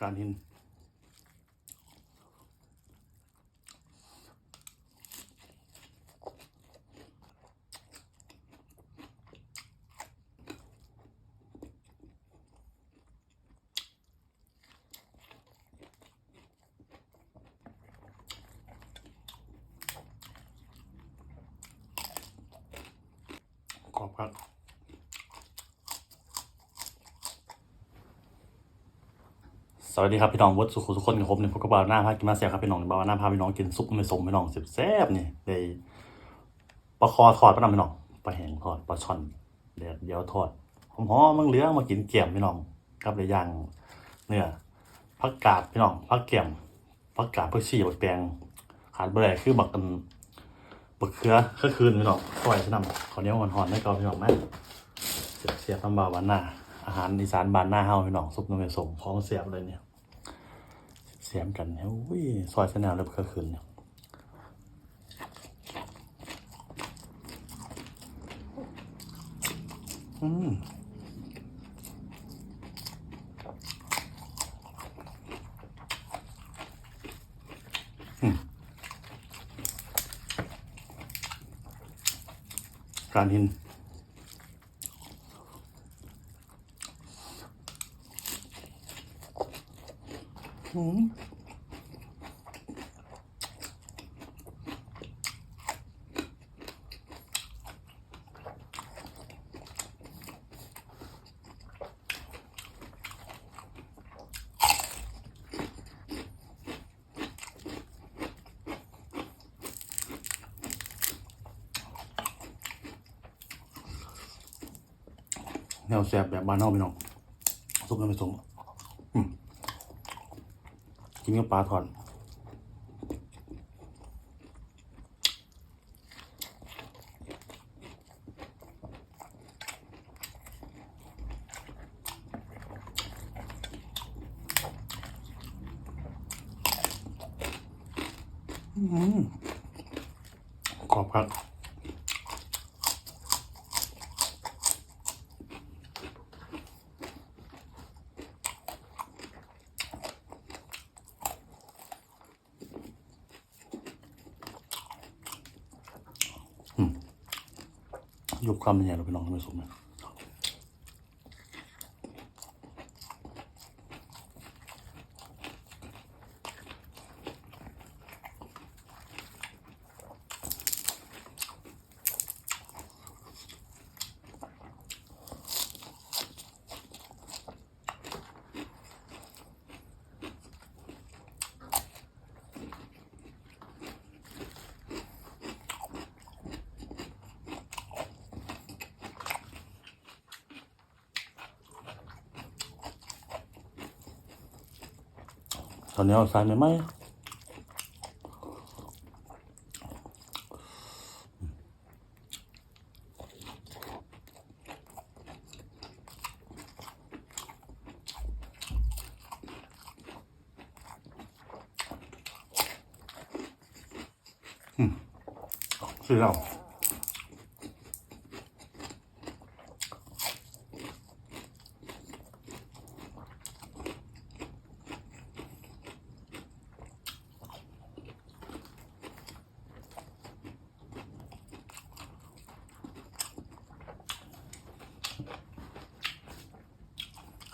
การินกรอบครับ สวัสดีครับพี่น้องวัดสุขุทุกคนกับผมเนี่ยพบกับบาวหน้าพากินมาเสียครับพี่น้องบาวหน้าพาพี่น้องกินซุปไม่สมพี่น้องแซ่บนี่ได้ปลาคอทอดปลาหนำพี่น้องปลาแห้งทอดปลาช่อนเดี๋ยวเดี๋ยวทอดหอมๆมังเหลือมากินเกี่ยมพี่น้องกับเลยย่างเนื้อผักกาดพี่น้องผักเกี่ยมผักกาดผักชีผักแตงขาดเบรดคือบักกันบักเขือก็คืนพี่น้องซอยพี่น้องขอเนี้ยหอนให้เกาพี่น้องไหมเสียบๆน้ำบาววานหน้า อาหารอีสานบ้านหน้าเฮาพี่น้องซุปน้ำไม่สมของเสียบเลยเนี่ยเสียมกันเนี่ยอุ้ยซอยเสนาวเลยเพื่อคืนเนี่ยอืมอืมการหิน อืมแนวแสบแบบบ้านนอกพี่น้องซุปน้ำไม่สมอืม กินกับปลาทอดอืมกรอบครับ ยุบคำเป็นไงเราไปลองทำให้สุกนะต อนนี้เอาใส่ไหมไหมอืม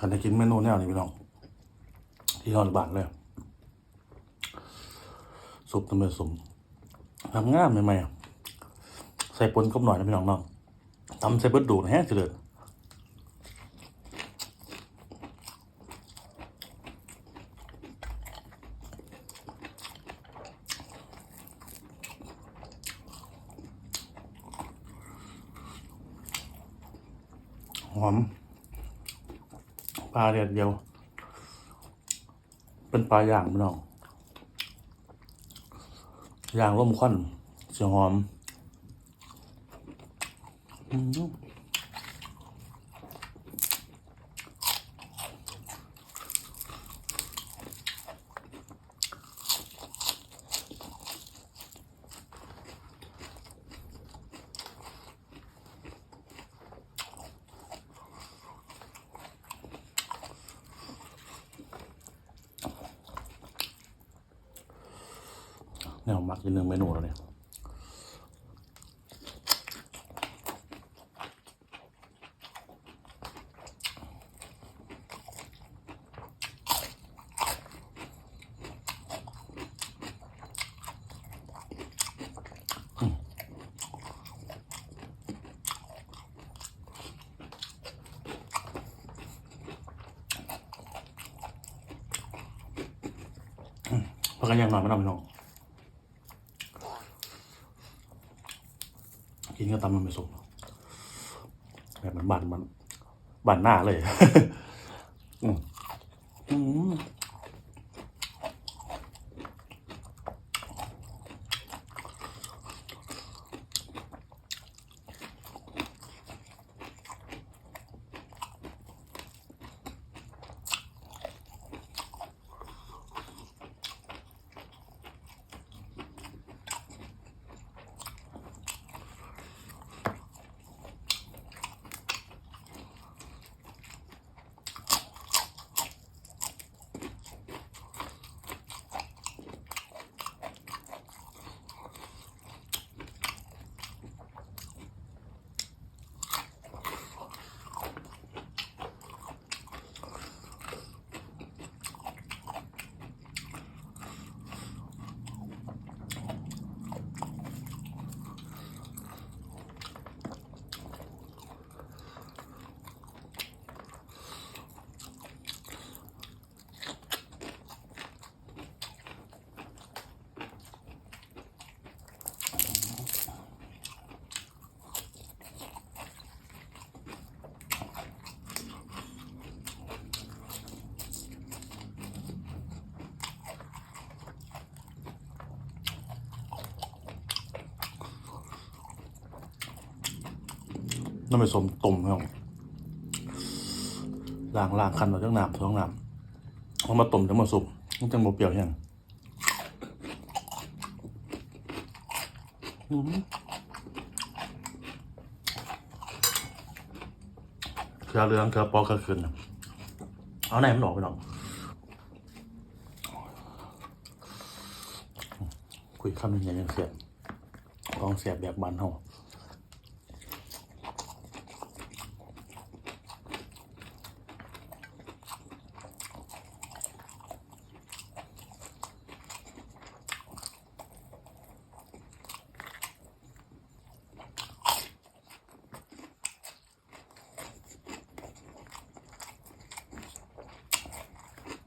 ซื้อเราขันจะกินเมนูแนวนี้พี่น้อง ที่ฮอนบานเลยซุปน้ำมันสมทำง่ามใหม่ๆอะใส่ปนกบหน่อยนะพี่น้องเนาะตำใส่เบิดดูดแห้งเฉลยหอม ปลาเดียวเดียว เป็นปลาย่างพี่น้องย่างร่มควันเสียงหอม อืม เนี่ยมักอีกหนึ่งเมนูแล้วเนี่ยเพราะกันยังนอนไม่นอนไม่นอน กินก็ตำมันไม่สุกแบบมันบานมันบานหน้าเลย อืมอืม น้ำไม่สมต้มครับล้างล้างคันเราจังน้ำท้องน้ำเอามาต้มจังมาสุกมันจังโมเปรี้ยวยังอืมเกลือเหลืองเกลือปอกเกลือขึ้นเอาไหนมันออกไปหรอกคุยคำยังไงยังเสียบลองเสียบแบบบันเฮา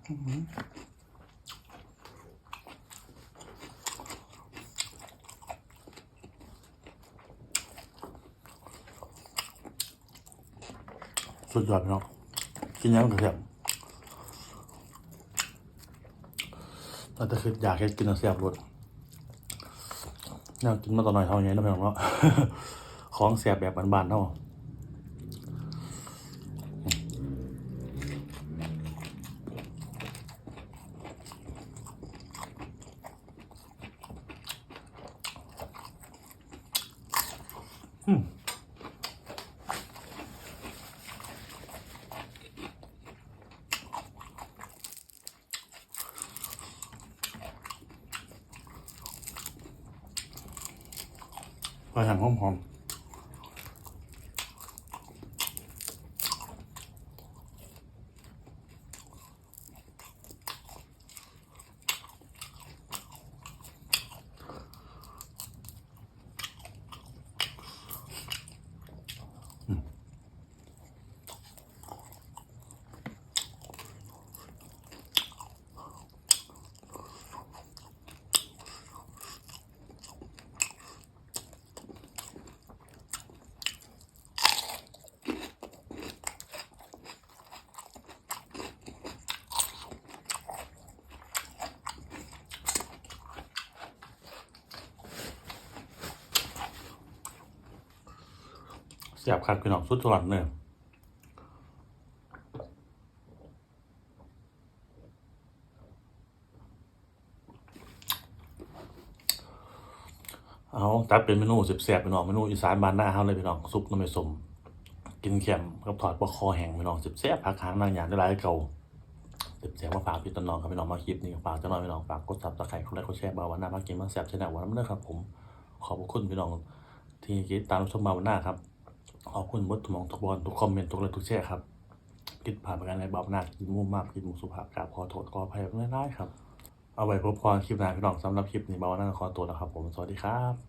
สุดยอดพี่น้องกินยังกระเทียมแต่ถ้าคืออยากให้กินเอาเสียบรสเนี่ยกินมาตอนหน่อยเท่านี้นะพี่น้องเนาะของเสียบแบบบานๆเท่า หอหั่นหอมๆเสี ยบคัดพี่น้องสุดสวรรค์เลยเอาจัดเป็นเมนูสิบแสบพี่น้องเมนูอีสานบ้านหน้าเฮาเลยพี่น้องซุปน้ำมันสมกินเค็มกับถอดปลาคอแห้งพี่น้องสิบแสบผักหางนางอย่างได้หลายเก่าเต็มเสียงมาฝากพี่ต้นน้องครับพี่น้องมาคลิปนี้ก็ฝากจ้าน้อยพี่น้องฝากกดซับสไครต์กดไลค์กดแชร์บาวันหน้ามากินมาแซ่บชนลวันนั้นเด้อครับผมขอบพระคุณพี่น้องที่ติดตามชมบาวันหน้าครับ ขอบคุณบททุกหมองทุกบอลทุกคอมเมนต์ทุกไลค์ทุกแชร์ครับคิดผ่านประกันในบาวันหนักกินมุ่มมากกินหมูสุภาพกราบขอโทษขออภัยไม่ได้ครับ เอาไว้พบกันคลิปหน้าพี่น้องสำหรับคลิปนี้บาวันหน้ขอตัวแล้วครับผมสวัสดีครับ